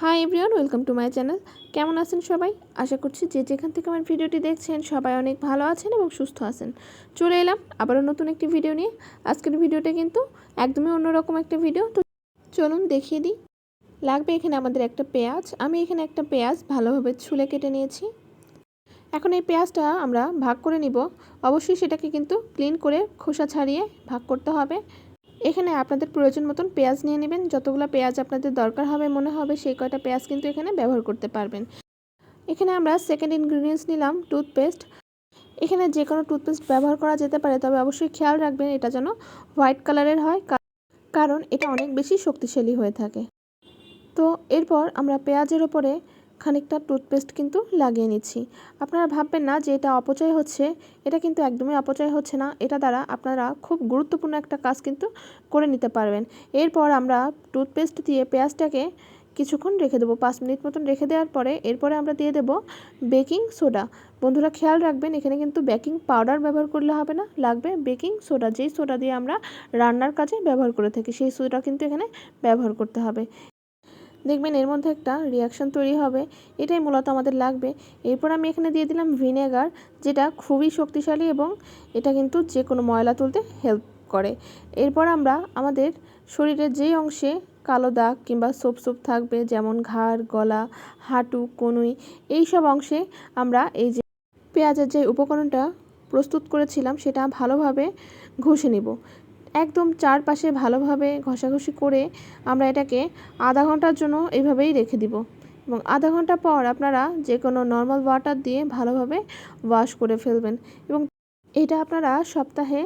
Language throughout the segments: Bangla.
Hi everyone, welcome to my channel. কেমন আছেন সবাই? আশা করছি যে যেখান থেকে আমার ভিডিওটি দেখছেন, সবাই অনেক ভালো আছেন এবং সুস্থ আছেন। চলে এলাম আবারও নতুন একটি ভিডিও নিয়ে। আজকের ভিডিওটা কিন্তু একদমই অন্যরকম একটা ভিডিও। তো চলুন দেখিয়ে দিই। লাগবে এখানে আমাদের একটা পেঁয়াজ। আমি এখানে একটা পেঁয়াজ ভালোভাবে ছুলে কেটে নিয়েছি। এখন এই পেঁয়াজটা আমরা ভাগ করে নিব। অবশ্যই সেটাকে কিন্তু ক্লিন করে খোসা ছাড়িয়ে ভাগ করতে হবে। এখানে আপনাদের প্রয়োজন মতন পেঁয়াজ নিয়ে নেবেন। যতগুলো পেঁয়াজ আপনাদের দরকার হবে, মনে হবে সেই কয়টা পেঁয়াজ কিন্তু এখানে ব্যবহার করতে পারবেন। এখানে আমরা সেকেন্ড ইনগ্রিডিয়েন্টস নিলাম টুথপেস্ট এখানে যে কোনো টুথপেস্ট ব্যবহার করা যেতে পারে, তবে অবশ্যই খেয়াল রাখবেন এটা যেন হোয়াইট কালারের হয় কারণ এটা অনেক বেশি শক্তিশালী হয়ে থাকে। তো এরপর আমরা পেঁয়াজের ওপরে খানিকটা টুথপেস্ট কিন্তু লাগিয়ে নিচ্ছি। আপনারা ভাববেন না যে এটা অপচয় হচ্ছে। এটা কিন্তু একদমই অপচয় হচ্ছে না। এটা দ্বারা আপনারা খুব গুরুত্বপূর্ণ একটা কাজ কিন্তু করে নিতে পারবেন। এরপর আমরা টুথপেস্ট দিয়ে পেঁয়াজটাকে কিছুক্ষণ রেখে দেবো। পাঁচ মিনিট মতন রেখে দেওয়ার পরে এরপরে আমরা দিয়ে দেবো বেকিং সোডা। বন্ধুরা, খেয়াল রাখবেন, এখানে কিন্তু বেকিং পাউডার ব্যবহার করলে হবে না। লাগবে বেকিং সোডা। যেই সোডা দিয়ে আমরা রান্নার কাজে ব্যবহার করে থাকি, সেই সোডা কিন্তু এখানে ব্যবহার করতে হবে। দেখবেন এর মধ্যে একটা রিয়াকশান তৈরি হবে। এটাই মূলত আমাদের লাগবে। এরপর আমি এখানে দিয়ে দিলাম ভিনেগার যেটা খুবই শক্তিশালী এবং এটা কিন্তু যে কোনো ময়লা তুলতে হেল্প করে। এরপর আমরা আমাদের শরীরের যেই অংশে কালো দাগ কিংবা সোপ সোপ থাকবে, যেমন ঘাড়, গলা, হাঁটু, কনুই এই সব অংশে আমরা এই যে পেঁয়াজের যে উপকরণটা প্রস্তুত করেছিলাম, সেটা ভালোভাবে ঘষে নিব। একদম চারপাশে ভালোভাবে ঘষাঘষি করে আমরা এটাকে আধা ঘণ্টার জন্য এইভাবেই রেখে দিব। এবং আধা ঘণ্টা পর আপনারা যে কোনো নর্মাল ওয়াটার দিয়ে ভালোভাবে ওয়াশ করে ফেলবেন। এবং এটা আপনারা সপ্তাহে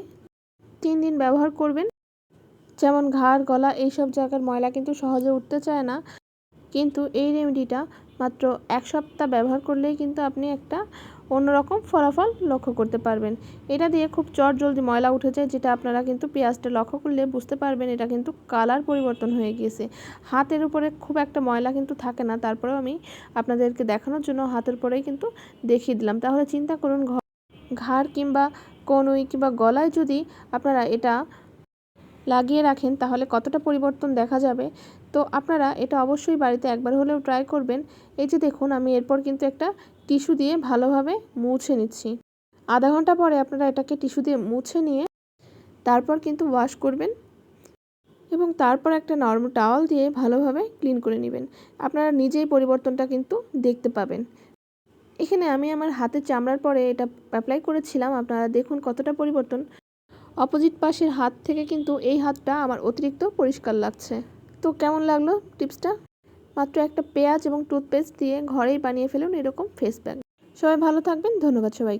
তিন দিন ব্যবহার করবেন। যেমন ঘাড়, গলা এইসব জায়গার ময়লা কিন্তু সহজে উঠতে চায় না। কিন্তু এই রেমেডিটা মাত্র এক সপ্তাহ ব্যবহার করলেই কিন্তু আপনি একটা অন্যরকম ফলাফল লক্ষ্য করতে পারবেন। এটা দিয়ে খুব চট জলদি ময়লা উঠে যায়, যেটা আপনারা কিন্তু পেঁয়াজটা লক্ষ্য করলে বুঝতে পারবেন এটা কিন্তু কালার পরিবর্তন হয়ে গিয়েছে। হাতের উপরে খুব একটা ময়লা কিন্তু থাকে না, তারপরেও আমি আপনাদেরকে দেখানোর জন্য হাতের পরেই কিন্তু দেখিয়ে দিলাম। তাহলে চিন্তা করুন ঘাড় কিংবা কনুই কিংবা গলায় যদি আপনারা এটা লাগিয়ে রাখেন তাহলে কতটা পরিবর্তন দেখা যাবে? তো আপনারা এটা অবশ্যই বাড়িতে একবার হলেও ট্রাই করবেন। এই যে দেখুন, আমি এরপর কিন্তু একটা টিস্যু দিয়ে ভালোভাবে মুছে নিচ্ছি। আধা ঘণ্টা পরে আপনারা এটাকে টিস্যু দিয়ে মুছে নিয়ে তারপর কিন্তু ওয়াশ করবেন এবং তারপর একটা নর্মাল টাওয়াল দিয়ে ভালোভাবে ক্লিন করে নেবেন। আপনারা নিজেই পরিবর্তনটা কিন্তু দেখতে পাবেন। এখানে আমি আমার হাতের চামড়ার পরে এটা অ্যাপ্লাই করেছিলাম। আপনারা দেখুন কতটা পরিবর্তন। অপোজিট পাশের হাত থেকে কিন্তু এই হাতটা আমার অতিরিক্ত পরিষ্কার লাগছে। তো কেমন লাগল টিপসটা? মাত্র একটা পেঁয়াজ এবং টুথপেস্ট দিয়ে ঘরেই বানিয়ে ফেলুন এরকম ফেস প্যাক সবাই ভালো থাকবেন, ধন্যবাদ সবাইকে।